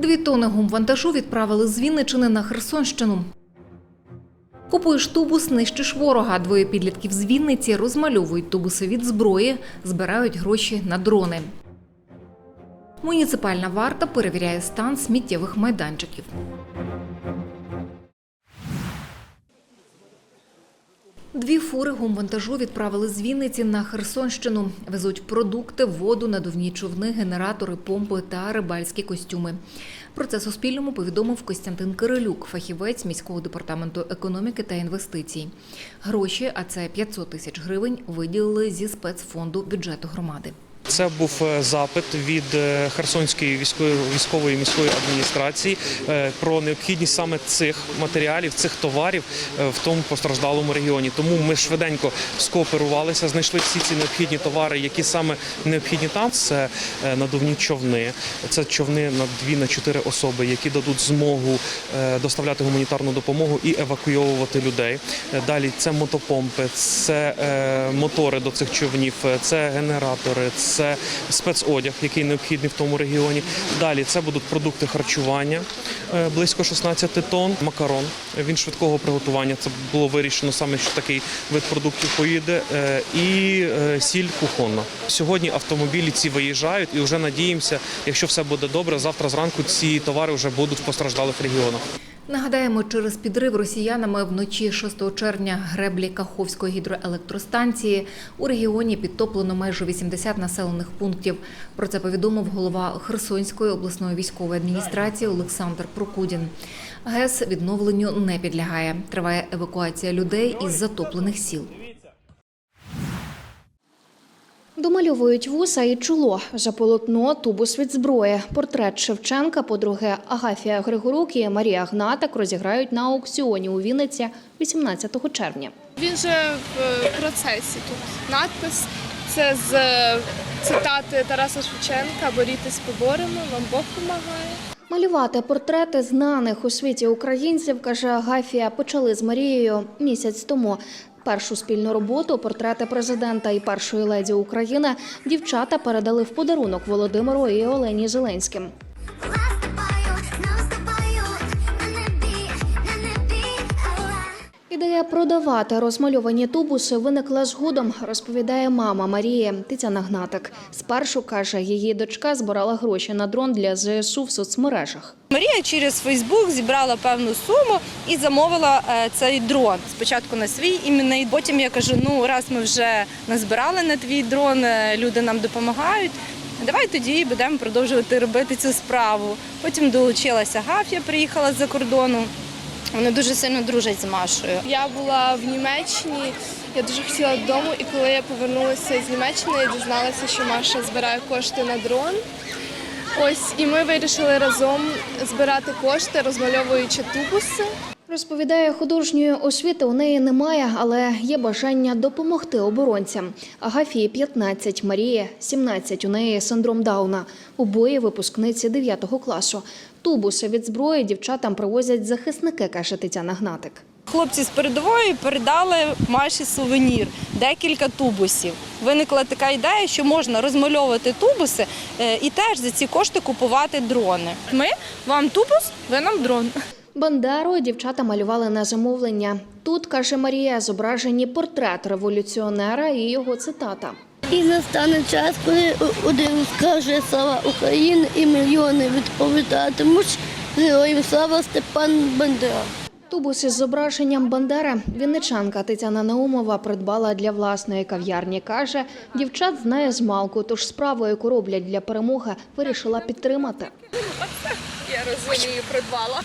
Дві тони гумвантажу відправили з Вінничини на Херсонщину. Купуєш тубус, нищиш ворога. Двоє підлітків з Вінниці розмальовують тубуси від зброї, збирають гроші на дрони. Муніципальна варта перевіряє стан сміттєвих майданчиків. Дві фури гумвантажу відправили з Вінниці на Херсонщину. Везуть продукти, воду, надувні човни, генератори, помпи та рибальські костюми. Про це Суспільному повідомив Костянтин Кирилюк, фахівець міського департаменту економіки та інвестицій. Гроші, а це 500 тисяч гривень, виділили зі спецфонду бюджету громади. Це був е, запит від е, Херсонської військової міської адміністрації е, про необхідність саме цих матеріалів, цих товарів в тому постраждалому регіоні. Тому ми швиденько скооперувалися, знайшли всі ці необхідні товари, які саме необхідні там. Це надувні човни, це човни на дві на чотири особи, які дадуть змогу доставляти гуманітарну допомогу і евакуйовувати людей. Далі це мотопомпи, це мотори до цих човнів, це генератори, це спецодяг, який необхідний в тому регіоні. Далі це будуть продукти харчування е, близько 16 тонн, макарон. Він швидкого приготування. Це було вирішено саме, що такий вид продуктів поїде. е, І е, сіль кухонна. Сьогодні автомобілі ці виїжджають і вже надіємося, якщо все буде добре, завтра зранку ці товари вже будуть в постраждалих регіонах. Нагадаємо, через підрив росіянами вночі 6 червня греблі Каховської гідроелектростанції у регіоні підтоплено майже 80 населених пунктів. Про це повідомив голова Херсонської обласної військової адміністрації Олександр Прокудін. ГЕС відновленню не підлягає. Триває евакуація людей із затоплених сіл. Домальовують вуса і чоло за полотно тубус від зброї. Портрет Шевченка, подруги Агафія Григорук і Марія Гнатик розіграють на аукціоні у Вінниці 18 червня. Він же в процесі тут надпис. Це з цитати Тараса Шевченка Борітесь поборемо, вам Бог допомагає. Малювати портрети знаних у світі українців, каже Агафія, почали з Марією місяць тому. Першу спільну роботу портрети президента і першої леді України дівчата передали в подарунок Володимиру і Олені Зеленським. Ідея продавати розмальовані тубуси виникла згодом, розповідає мама Марії Тетяна Гнатик. Спершу каже, її дочка збирала гроші на дрон для ЗСУ в соцмережах. Марія через Фейсбук зібрала певну суму і замовила е, цей дрон. Спочатку на свій іменний. Потім я кажу: ну раз ми вже назбирали на твій дрон, е, люди нам допомагають. Давай тоді будемо продовжувати робити цю справу. Потім долучилася Гафія, приїхала з-за кордону. Вони дуже сильно дружать з Машою. Я була в Німеччині, я дуже хотіла додому, і коли я повернулася з Німеччини, я дізналася, що Маша збирає кошти на дрон. Ось і ми вирішили разом збирати кошти, розмальовуючи тубуси. Розповідає, художньої освіти у неї немає, але є бажання допомогти оборонцям. Агафії 15, Марії 17, у неї синдром Дауна. Обоє випускниці 9 класу. Тубуси від зброї дівчатам привозять захисники, каже Тетяна Гнатик. Хлопці з передової передали Маші сувенір, декілька тубусів. Виникла така ідея, що можна розмальовувати тубуси е, і теж за ці кошти купувати дрони. Ми вам тубус, ви нам дрон. Бандеру дівчата малювали на замовлення. Тут, каже Марія, зображені портрет революціонера і його цитата. І настане час, коли один скаже слава Україні і мільйони відповідатимуть героям слава Степан Бандера. Тубус із зображенням Бандери вінничанка Тетяна Наумова придбала для власної кав'ярні. Каже, дівчат знає з малку, тож справу, яку роблять для перемоги, вирішила підтримати.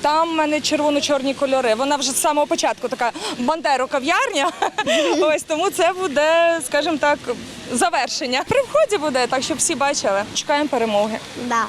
Там в мене червоно-чорні кольори. Вона вже з самого початку така бандеро кав'ярня. Ось тому це буде, скажімо так, завершення. При вході буде так, щоб всі бачили. Чекаємо перемоги. Да.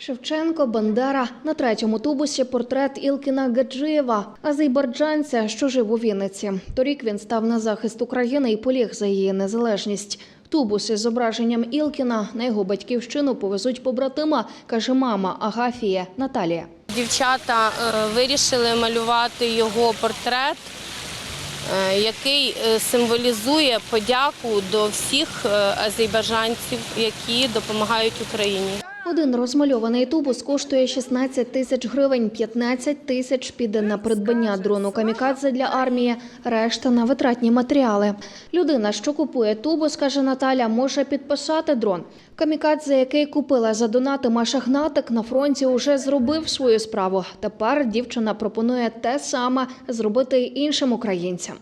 Шевченко, Бандера на третьому тубусі портрет Ілкіна Гаджиєва, азербайджанця, що жив у Вінниці. Торік він став на захист України і поліг за її незалежність. Тубус із зображенням Ілкіна на його батьківщину повезуть побратима, каже мама Агафія Наталія. Дівчата е, вирішили малювати його портрет, е, який е, символізує подяку до всіх азербайджанців, які допомагають Україні. Один розмальований тубус коштує 16 тисяч гривень, 15 тисяч піде на придбання дрону камікадзе для армії, решта на витратні матеріали. Людина, що купує тубус, каже Наталя, може підписати дрон. Камікадзе, який купила за донати Маша Гнатик, на фронті уже зробив свою справу. Тепер дівчина пропонує те саме зробити іншим українцям.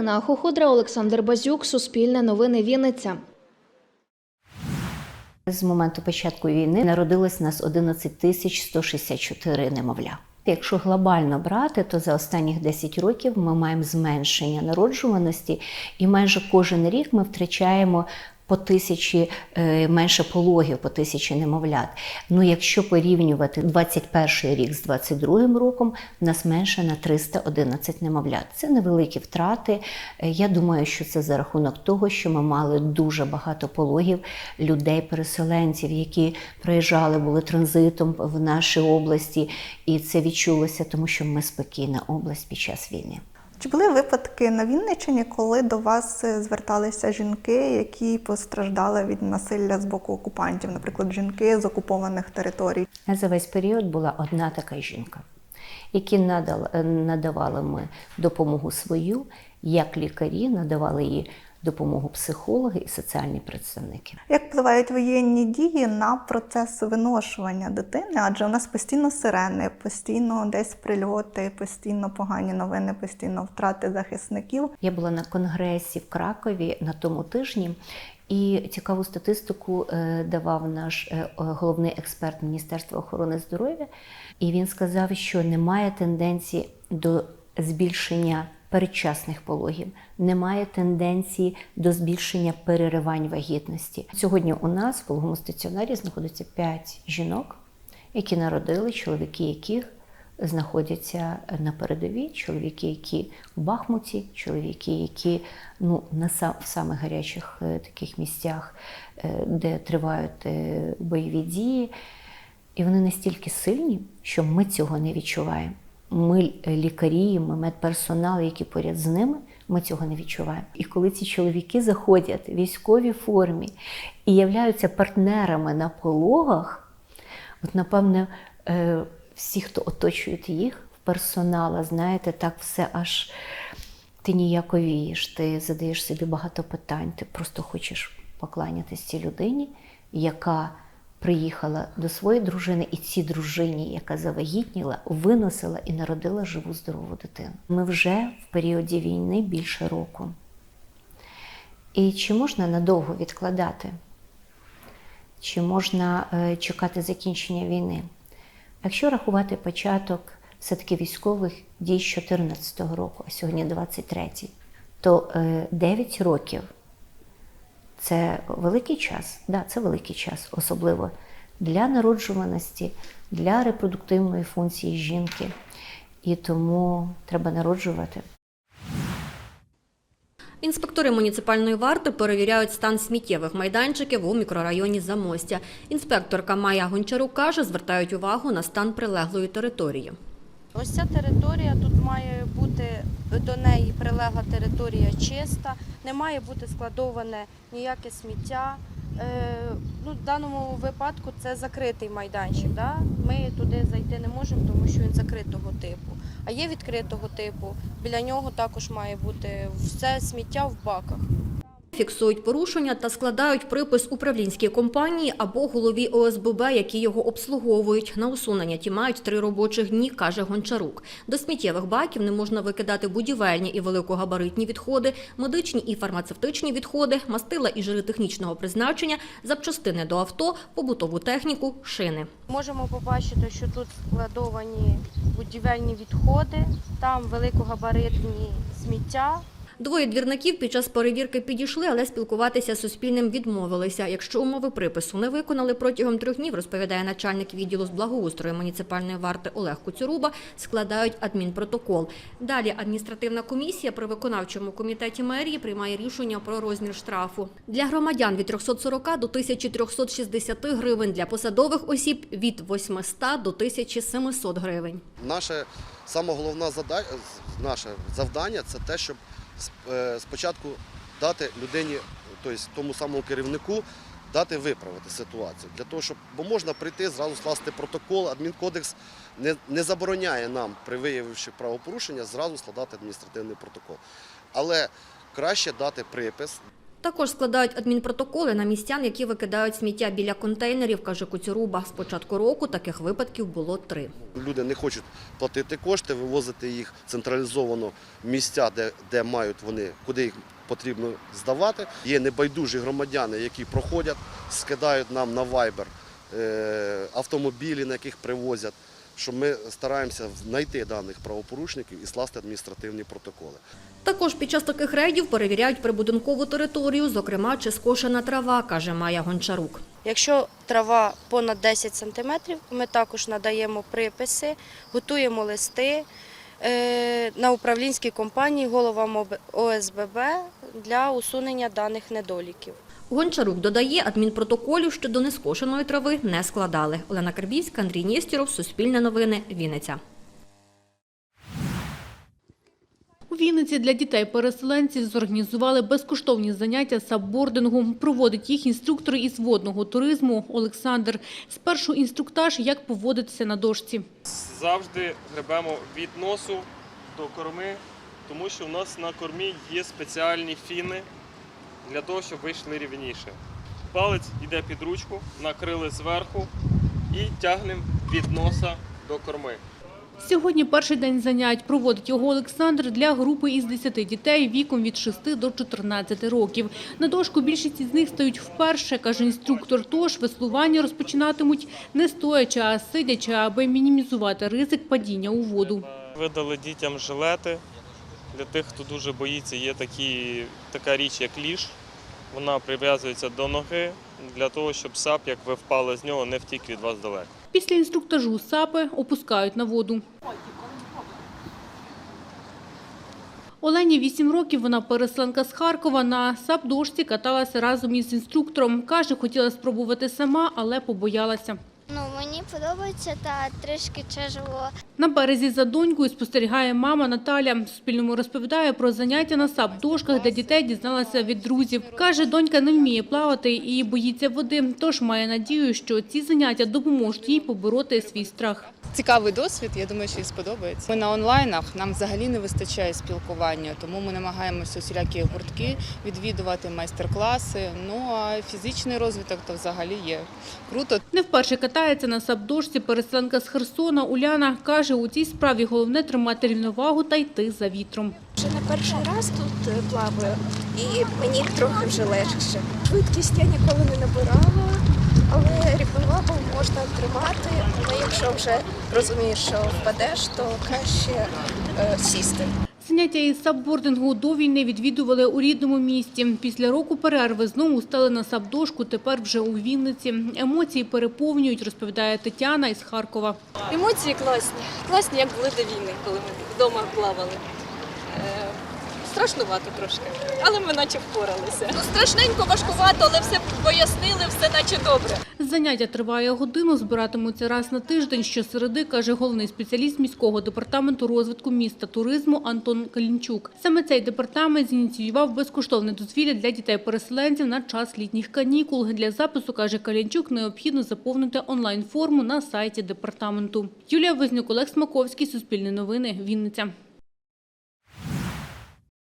Ірина Хохудра, Олександр Базюк, Суспільне новини Вінниця. З моменту початку війни народилось нас 11 тисяч 164 немовля. Якщо глобально брати, то за останніх 10 років ми маємо зменшення народжуваності, і майже кожен рік ми втрачаємо по тисячі е, менше пологів, по тисячі немовлят. Ну, якщо порівнювати 21 рік з 22 роком, в нас менше на 311 немовлят. Це невеликі втрати. Е, Я думаю, що це за рахунок того, що ми мали дуже багато пологів людей-переселенців, які приїжджали, були транзитом в нашій області, і це відчулося, тому що ми спокійна область під час війни. Чи були випадки на Вінниччині, коли до вас е, зверталися жінки, які постраждали від насилля з боку окупантів, наприклад, жінки з окупованих територій? За весь період була одна така жінка, які надали, надавали ми допомогу свою, як лікарі, надавали їй допомогу психологи і соціальні представники. Як впливають воєнні дії на процес виношування дитини? Адже у нас постійно сирени, постійно десь прильоти, постійно погані новини, постійно втрати захисників. Я була на конгресі в Кракові на тому тижні, і цікаву статистику е, давав наш е, головний експерт Міністерства охорони здоров'я. І він сказав, що немає тенденції до збільшення передчасних пологів, немає тенденції до збільшення переривань вагітності. Сьогодні у нас в пологовому стаціонарі знаходиться 5 жінок, які народили, чоловіки яких знаходяться на передовій, чоловіки, які в Бахмуті, чоловіки, які ну, на сам, в самих гарячих е, таких місцях, е, де тривають е, бойові дії. І вони настільки сильні, що ми цього не відчуваємо. Ми лікарі, ми медперсонал, які поряд з ними, ми цього не відчуваємо. І коли ці чоловіки заходять в військовій формі і являються партнерами на пологах, от напевне, е, всі, хто оточують їх, персонала, знаєте, так все аж ти ніяковієш, ти задаєш собі багато питань, ти просто хочеш покланятися цій людині, яка приїхала до своєї дружини, і цій дружині, яка завагітніла, виносила і народила живу здорову дитину. Ми вже в періоді війни більше року. І чи можна надовго відкладати? Чи можна е, чекати закінчення війни? Якщо рахувати початок все-таки військових дій з 2014 року, а сьогодні 23-й, то е, 9 років це великий час. Да, це великий час, особливо для народжуваності, для репродуктивної функції жінки. І тому треба народжувати. Інспектори муніципальної варти перевіряють стан сміттєвих майданчиків у мікрорайоні Замостя. Інспекторка Майя Гончарук каже, звертають увагу на стан прилеглої території. Ось ця територія тут має бути до неї прилегла територія чиста, не має бути складоване ніяке сміття. Е, ну, в даному випадку це закритий майданчик. Да? Ми туди зайти не можемо, тому що він закритого типу. А є відкритого типу. Біля нього також має бути все сміття в баках. Фіксують порушення та складають припис управлінській компанії або голові ОСББ, які його обслуговують. На усунення ті мають три робочих дні, каже Гончарук. До сміттєвих баків не можна викидати будівельні і великогабаритні відходи, медичні і фармацевтичні відходи, мастила і жири технічного призначення, запчастини до авто, побутову техніку, шини. Можемо побачити, що тут складовані будівельні відходи, там великогабаритні сміття. Двоє двірників під час перевірки підійшли, але спілкуватися з Суспільним відмовилися. Якщо умови припису не виконали протягом трьох днів, розповідає начальник відділу з благоустрою муніципальної варти Олег Куцюруба, складають адмінпротокол. Далі адміністративна комісія при виконавчому комітеті мерії приймає рішення про розмір штрафу. Для громадян від 340 до 1360 гривень, для посадових осіб від 800 до 1700 гривень. Наше саме головне завдання це те, щоб спочатку дати людині, тобто тому самому керівнику, дати виправити ситуацію. Для того, щоб, бо можна прийти, зразу скласти протокол, адмінкодекс не, не забороняє нам, при виявивши правопорушення, зразу складати адміністративний протокол. Але краще дати припис, Також складають адмінпротоколи на містян, які викидають сміття біля контейнерів, каже Куцюруба. З початку року таких випадків було три. Люди не хочуть платити кошти, вивозити їх централізовано в місця, де, де мають вони, куди їх потрібно здавати. Є небайдужі громадяни, які проходять, скидають нам на е, автомобілі, на яких привозять. Що ми стараємося знайти даних правопорушників і скласти адміністративні протоколи. Також під час таких рейдів перевіряють прибудинкову територію, зокрема, чи скошена трава, каже Майя Гончарук. Якщо трава понад 10 сантиметрів, ми також надаємо приписи, готуємо листи е, на управлінській компанії головам ОСББ для усунення даних недоліків. Гончарук додає, адмінпротоколів щодо нескошеної трави не складали. Олена Карбівська, Андрій Нєстіров, Суспільне новини, Вінниця. У Вінниці для дітей-переселенців зорганізували безкоштовні заняття саббордингу. Проводить їх інструктор із водного туризму Олександр. Спершу інструктаж, як поводитися на дошці. Завжди гребемо від носу до корми, тому що у нас на кормі є спеціальні фіни для того, щоб ви йшли рівніше. Палець йде під ручку, накрили зверху і тягнемо від носа до корми. Сьогодні перший день занять. Проводить його Олександр для групи із 10 дітей віком від 6 до 14 років. На дошку більшість із них стають вперше, каже інструктор. Тож веслування розпочинатимуть не стоячи, а сидячи, аби мінімізувати ризик падіння у воду. Видали дітям жилети. Для тих, хто дуже боїться, є такі, така річ, як ліж. Вона прив'язується до ноги для того, щоб сап, як ви впали з нього, не втік від вас далеко. Після інструктажу сапи опускають на воду. Олені 8 років, вона переселенка з Харкова. На сап-дошці каталася разом із інструктором. Каже, хотіла спробувати сама, але побоялася. Мені подобається та трішки тяжело. На березі за донькою спостерігає мама Наталя. Суспільному розповідає про заняття на сап-дошках для дітей дізналася від друзів. Каже, донька не вміє плавати і боїться води, тож має надію, що ці заняття допоможуть їй побороти свій страх. Цікавий досвід, я думаю, що їй сподобається. Ми на онлайнах, нам взагалі не вистачає спілкування, тому ми намагаємося усілякі гуртки відвідувати майстер-класи. Ну а фізичний розвиток то взагалі є круто. Не вперше катається на сап-дошці переселенка з Херсона. Уляна каже, у цій справі головне тримати рівновагу та йти за вітром. Вже не перший раз тут е, плаваю, і мені трохи вже легше. Швидкість я ніколи не набирала, але рівновагу можна тримати. Але якщо вже розумієш, що впадеш, то краще е, сісти. Заняття із саббордингу до війни відвідували у рідному місті. Після року перерви знову стали на сабдошку, тепер вже у Вінниці. Емоції переповнюють, розповідає Тетяна із Харкова. Емоції класні. Класні, як були до війни, коли ми вдома плавали. Страшнувато трошки, але ми наче впоралися. Ну, страшненько, важкувато, але все пояснили, все наче добре. Заняття триває годину, збиратимуться раз на тиждень. Щосереди, каже головний спеціаліст міського департаменту розвитку міста туризму Антон Калінчук. Саме цей департамент зініціював безкоштовне дозвілля для дітей-переселенців на час літніх канікул. Для запису, каже Калінчук, необхідно заповнити онлайн-форму на сайті департаменту. Юлія Вознюк, Олег Смаковський, Суспільне новини, Вінниця.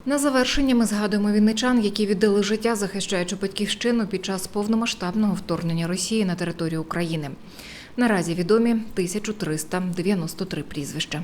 На завершення ми згадуємо вінничан, які віддали життя, захищаючи батьківщину під час повномасштабного вторгнення Росії на територію України. Наразі відомі 1393 прізвища.